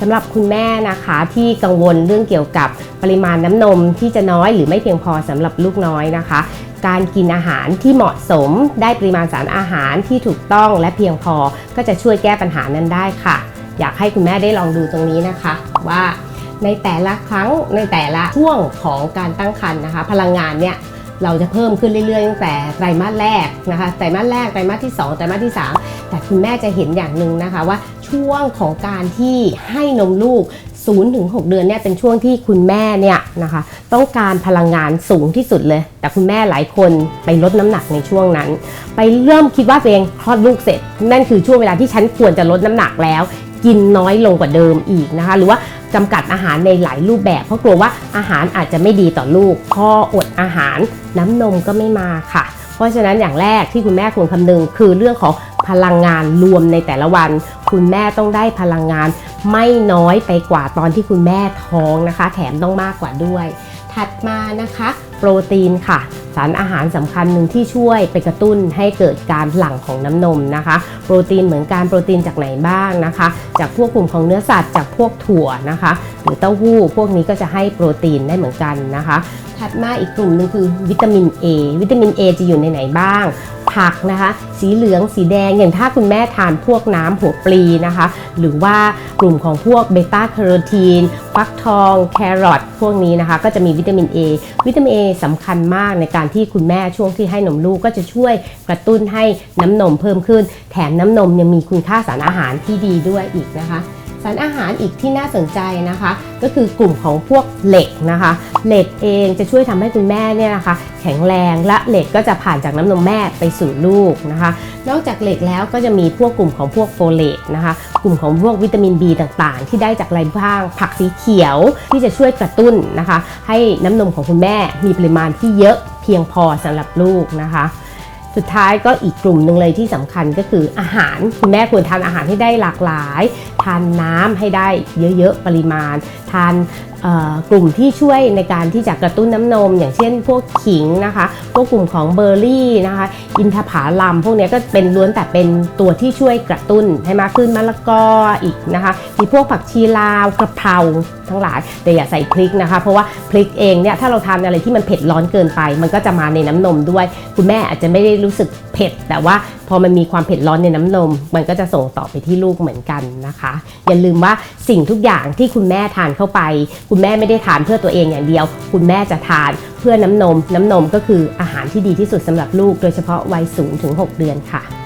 สำหรับคุณแม่นะคะที่กังวลเรื่องเกี่ยวกับปริมาณน้ำนมที่จะน้อยหรือไม่เพียงพอสำหรับลูกน้อยนะคะ การกินอาหารที่เหมาะสมได้ปริมาณสารอาหารที่ถูกต้องและเพียงพอก็จะช่วยแก้ปัญหานั้นได้ค่ะ อยากให้คุณแม่ได้ลองดูตรงนี้นะคะ ว่าในแต่ละครั้งในแต่ละช่วงของการตั้งครรภ์นะคะ พลังงานเนี่ย เราจะเพิ่มขึ้นเรื่อยๆตั้งแต่ไตรมาสแรกนะคะไตรมาสแรกไตรมาสที่ 2 ไตรมาสที่ 3 แต่คุณแม่จะเห็นอย่างหนึ่งนะคะว่าช่วงของการที่ให้นมลูก0ถึง6เดือนเนี่ยเป็นช่วงที่คุณแม่เนี่ยนะคะต้องการพลังงานสูงที่สุดเลย แต่คุณแม่หลายคนไปลดน้ำหนักในช่วงนั้น ไปเริ่มคิดว่าตัวเองคลอดลูกเสร็จ นั่นคือช่วงเวลาที่ฉันควรจะลดน้ำหนักแล้ว กินน้อยลงกว่าเดิมอีกนะคะ หรือว่าจำกัดอาหารในหลายรูปแบบ เพราะกลัวว่าอาหารอาจจะไม่ดีต่อลูกพออดอาหารน้ำนมก็ไม่มาค่ะ เพราะฉะนั้นอย่างแรกที่คุณแม่ควรคำนึงคือเรื่องของพลังงานรวมในแต่ละวัน คุณแม่ต้องได้พลังงานไม่น้อยไปกว่าตอนที่คุณแม่ท้องนะคะ แถมต้องมากกว่าด้วย ถัดมานะคะ โปรตีนค่ะ สารอาหารสำคัญหนึ่งที่ช่วยไปกระตุ้นให้เกิดการหลั่งของน้ำนมนะคะ โปรตีนเหมือนการโปรตีนจากไหนบ้างนะคะ จากพวกกลุ่มของเนื้อสัตว์จากพวกถั่วนะคะ หรือเต้าหู้พวกนี้ก็จะให้โปรตีนได้เหมือนกันนะคะ ถัดมาอีกกลุ่มหนึ่งคือวิตามิน A วิตามิน A จะอยู่ในไหนบ้างผักนะคะ สีเหลืองสีแดงอย่างถ้าคุณแม่ทานพวกน้ำหัวปลีนะคะ หรือว่ากลุ่มของพวกเบต้าแคโรทีนฟักทองแครอทพวกนี้นะคะ ก็จะมีวิตามิน A วิตามิน A สำคัญมากในการที่คุณแม่ช่วงที่ให้นมลูกก็จะช่วยกระตุ้นให้น้ำนมเพิ่มขึ้น แถมน้ำนมยังมีคุณค่าสารอาหารที่ดีด้วยอีกนะคะ สารอาหารอีกที่น่าสนใจนะคะ ก็คือกลุ่มของพวกเหล็กนะคะ เหล็กเองจะช่วยทำให้คุณแม่เนี่ยนะคะ แข็งแรงและเหล็กก็จะผ่านจากน้ำนมแม่ไปสู่ลูกนะคะ นอกจากเหล็กแล้วก็จะมีพวกกลุ่มของพวกโฟเลตนะคะ กลุ่มของพวกวิตามิน B ต่างๆ ที่ได้จากอะไรบ้าง ผักสีเขียวที่จะช่วยกระตุ้นนะคะ ให้น้ำนมของคุณแม่มีปริมาณที่เยอะเพียงพอสำหรับลูกนะคะ สุดท้ายก็อีกกลุ่มหนึ่งเลยที่สำคัญก็คืออาหารคุณแม่ควรทานอาหารให้ได้หลากหลาย ทานน้ำให้ได้เยอะๆปริมาณ ทานกลุ่มที่ช่วยในการที่จะกระตุ้นน้ำนม อย่างเช่นพวกขิงนะคะ พวกกลุ่มของเบอร์รี่นะคะ อินทผลัมพวกนี้ก็เป็นล้วนแต่เป็นตัวที่ช่วยกระตุ้นให้มากขึ้นมะละกออีกนะคะ มีพวกผักชีลาวกระเพราทั้งหลาย แต่อย่าใส่พริกนะคะ เพราะว่าพริกเองเนี่ยถ้าเราทานอะไรที่มันเผ็ดร้อนเกินไป มันก็จะมาในน้ำนมด้วย คุณแม่อาจจะไม่ได้รู้สึกเผ็ด แต่ว่าพอมันมีความเผ็ดร้อนในน้ำนม มันก็จะส่งต่อไปที่ลูกเหมือนกันนะคะ อย่าลืมว่าสิ่งทุกอย่างที่คุณแม่ทานเข้าไป คุณแม่ไม่ได้ทานเพื่อตัวเองอย่างเดียว คุณแม่จะทานเพื่อน้ำนม น้ำนมก็คืออาหารที่ดีที่สุดสำหรับลูก โดยเฉพาะวัย0ถึง 6 เดือนค่ะ